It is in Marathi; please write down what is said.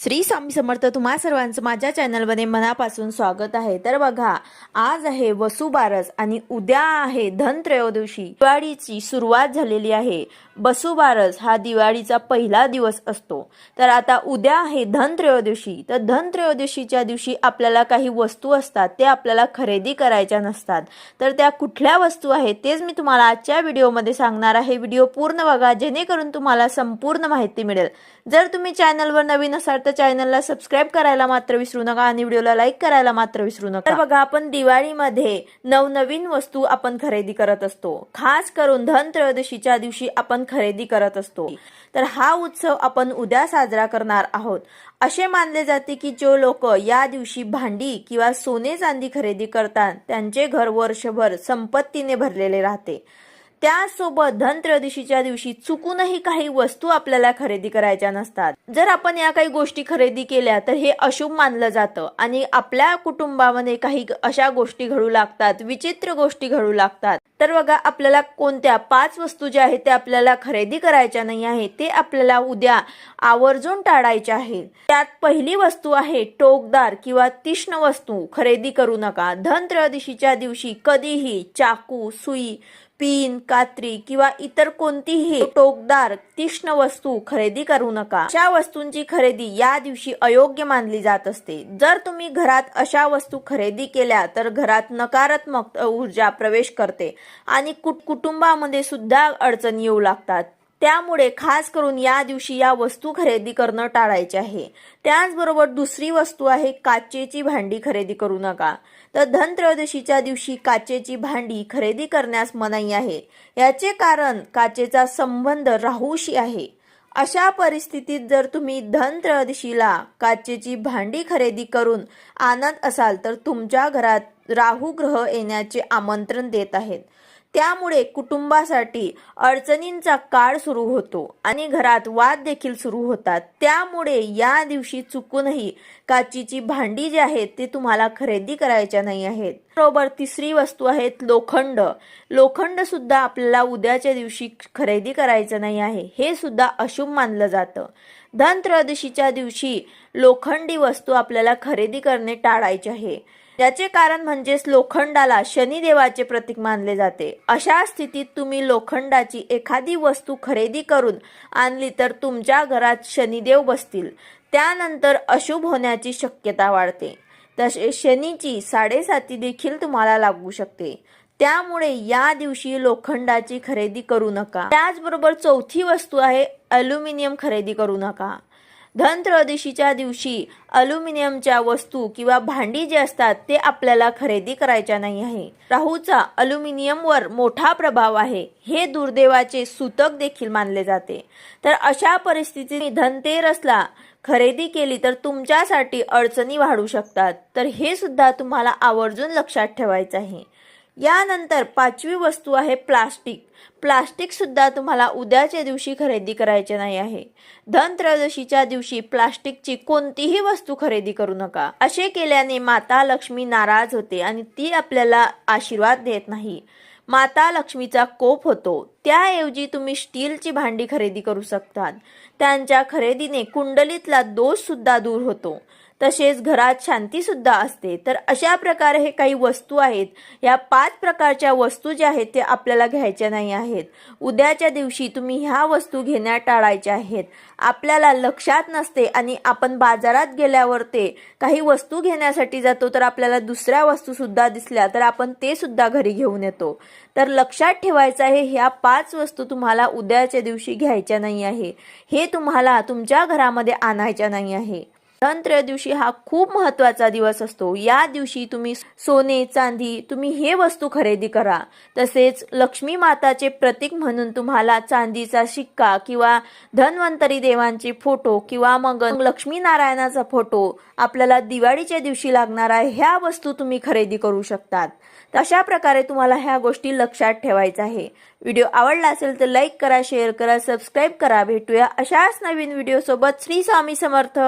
श्री स्वामी समर्थ तुम्हा सर्वांचं माझ्या चॅनलमध्ये मनापासून स्वागत आहे. तर बघा आज आहे वसुबारस आणि उद्या आहे धनत्रयोदशी. दिवाळीची सुरुवात झालेली आहे. वसुबारस हा दिवाळीचा पहिला दिवस असतो. तर आता उद्या आहे धनत्रयोदशी. तर धनत्रयोदशीच्या दिवशी आपल्याला काही वस्तू असतात ते आपल्याला खरेदी करायच्या नसतात. तर त्या कुठल्या वस्तू आहेत तेच मी तुम्हाला आजच्या व्हिडिओमध्ये सांगणार आहे. व्हिडिओ पूर्ण बघा जेणेकरून तुम्हाला संपूर्ण माहिती मिळेल. जर तुम्ही चॅनलवर नवीन असाल तर चॅनलला सबस्क्राईब करायला मात्र विसरू नका आणि व्हिडिओला लाईक करायला मात्र विसरू नका. तर बघा आपण दिवाळीमध्ये नवनवीन वस्तू आपण खरेदी करत असतो. खास करून धनत्रयोदशीच्या दिवशी आपण खरेदी करत असतो. तर हा उत्सव आपण उद्या साजरा करणार आहोत. असे मानले जाते की जो लोक या दिवशी भांडी किंवा सोने चांदी खरेदी करतात त्यांचे घर वर्षभर संपत्तीने भरलेले राहते. त्यासोबत धनत्रयोदशीच्या दिवशी चुकूनही काही वस्तू आपल्याला खरेदी करायच्या नसतात. जर आपण या काही गोष्टी खरेदी केल्या तर हे अशुभ मानलं जातं. आणि आपल्या कुटुंबामध्ये काही अशा गोष्टी घडू लागतात विचित्र गोष्टी घडू लागतात. तर बघा आपल्याला कोणत्या पाच वस्तू ज्या आहेत त्या आपल्याला खरेदी करायच्या नाही आहे ते आपल्याला उद्या आवर्जून टाळायच्या आहेत. त्यात पहिली वस्तू आहे टोकदार किंवा तीक्ष्ण वस्तू. खरेदी करू नका. धनत्रयोदशीच्या दिवशी कधीही चाकू सुई पिन कात्री किंवा इतर कोणतीही टोकदार तीक्ष्ण वस्तू खरेदी करू नका. अशा वस्तूंची खरेदी या दिवशी अयोग्य मानली जात असते. जर तुम्ही घरात अशा वस्तू खरेदी केल्या तर घरात नकारात्मक ऊर्जा प्रवेश करते आणि कुट कुटुंबामध्ये सुद्धा अडचणी येऊ लागतात. त्यामुळे खास करून या दिवशी या वस्तू खरेदी करणं टाळायचे आहे. त्याचबरोबर दुसरी वस्तू आहे काचेची भांडी खरेदी करू नका. तर धनत्रयोदशीच्या दिवशी काचेची भांडी खरेदी करण्यास मनाई आहे. याचे कारण काचेचा संबंध राहूशी आहे. अशा परिस्थितीत जर तुम्ही धनत्रयोदशीला काचेची भांडी खरेदी करून आणत असाल तर तुमच्या घरात राहू ग्रह येण्याचे आमंत्रण देत आहेत. त्यामुळे कुटुंबासाठी अडचणींचा काळ सुरू होतो आणि घरात वाद देखील सुरू होतात. त्यामुळे या दिवशी चुकूनही काचीची भांडी जी आहेत ते तुम्हाला खरेदी करायच्या नाही आहेत. बरोबर तिसरी वस्तू आहेत लोखंड. लोखंड सुद्धा आपल्याला उद्याच्या दिवशी खरेदी करायचं नाही आहे. हे सुद्धा अशुभ मानलं जातं. धनत्रयोदशीच्या दिवशी लोखंडी वस्तू आपल्याला खरेदी करणे टाळायचे आहे. याचे कारण म्हणजेच लोखंडाला शनिदेवाचे प्रतीक मानले जाते. अशा स्थितीत तुम्ही लोखंडाची एखादी वस्तू खरेदी करून आणली तर तुमच्या घरात शनिदेव बसतील. त्यानंतर अशुभ होण्याची शक्यता वाढते. तसे शनीची साडेसाती देखील तुम्हाला लागू शकते. त्यामुळे या दिवशी लोखंडाची खरेदी करू नका. त्याचबरोबर चौथी वस्तू आहे अल्युमिनियम खरेदी करू नका. धनत्रयोदशीच्या दिवशी अल्युमिनियमच्या वस्तू किंवा भांडी जे असतात ते आपल्याला खरेदी करायच्या नाही आहे. राहूचा अल्युमिनियमवर मोठा प्रभाव आहे. हे दुर्दैवाचे सूतक देखील मानले जाते. तर अशा परिस्थितीत धनतेरसला खरेदी केली तर तुमच्यासाठी अडचणी वाढू शकतात. तर हे सुद्धा तुम्हाला आवर्जून लक्षात ठेवायचं आहे. यानंतर पाचवी वस्तू आहे प्लास्टिक. प्लास्टिक सुद्धा तुम्हाला उद्याच्या दिवशी खरेदी करायचे नाही आहे. धनत्रयोदशीच्या दिवशी प्लास्टिकची कोणतीही वस्तू खरेदी करू नका. असे केल्याने माता लक्ष्मी नाराज होते आणि ती आपल्याला आशीर्वाद देत नाही. माता लक्ष्मीचा कोप होतो. त्याऐवजी तुम्ही स्टीलची भांडी खरेदी करू शकतात. त्यांच्या खरेदीने कुंडलीतला दोष सुद्धा दूर होतो. तसेच घरात शांती सुद्धा असते. तर अशा प्रकारे हे काही वस्तू आहेत. या पाच प्रकारच्या वस्तू ज्या आहेत ते आपल्याला घ्यायच्या नाही आहेत. उद्याच्या दिवशी तुम्ही ह्या वस्तू घेण्यात टाळायच्या आहेत. आपल्याला लक्षात नसते आणि आपण बाजारात गेल्यावर ते काही वस्तू घेण्यासाठी जातो तर आपल्याला दुसऱ्या वस्तू सुद्धा दिसल्या तर आपण ते सुद्धा घरी घेऊन येतो. तर लक्षात ठेवायचं आहे ह्या पाच वस्तू तुम्हाला उद्याच्या दिवशी घ्यायच्या नाही आहे. हे तुम्हाला तुमच्या घरामध्ये आणायच्या नाही आहे. धनत्रयोदशी हा खूप महत्त्वाचा दिवस असतो. या दिवशी तुम्ही सोने चांदी तुम्ही हे वस्तू खरेदी करा. तसेच लक्ष्मी माताचे प्रतीक म्हणून तुम्हाला चांदीचा शिक्का किंवा धन्वंतरी देवांचे फोटो किंवा मग लक्ष्मी नारायणाचा फोटो आपल्याला दिवाळीच्या दिवशी लागणार आहे ह्या वस्तू तुम्ही खरेदी करू शकतात. अशा प्रकारे तुम्हाला ह्या गोष्टी लक्षात ठेवायचं आहे. व्हिडिओ आवडला असेल तर लाईक करा शेअर करा सबस्क्राईब करा. भेटूया अशाच नवीन व्हिडिओसोबत. श्री स्वामी समर्थ.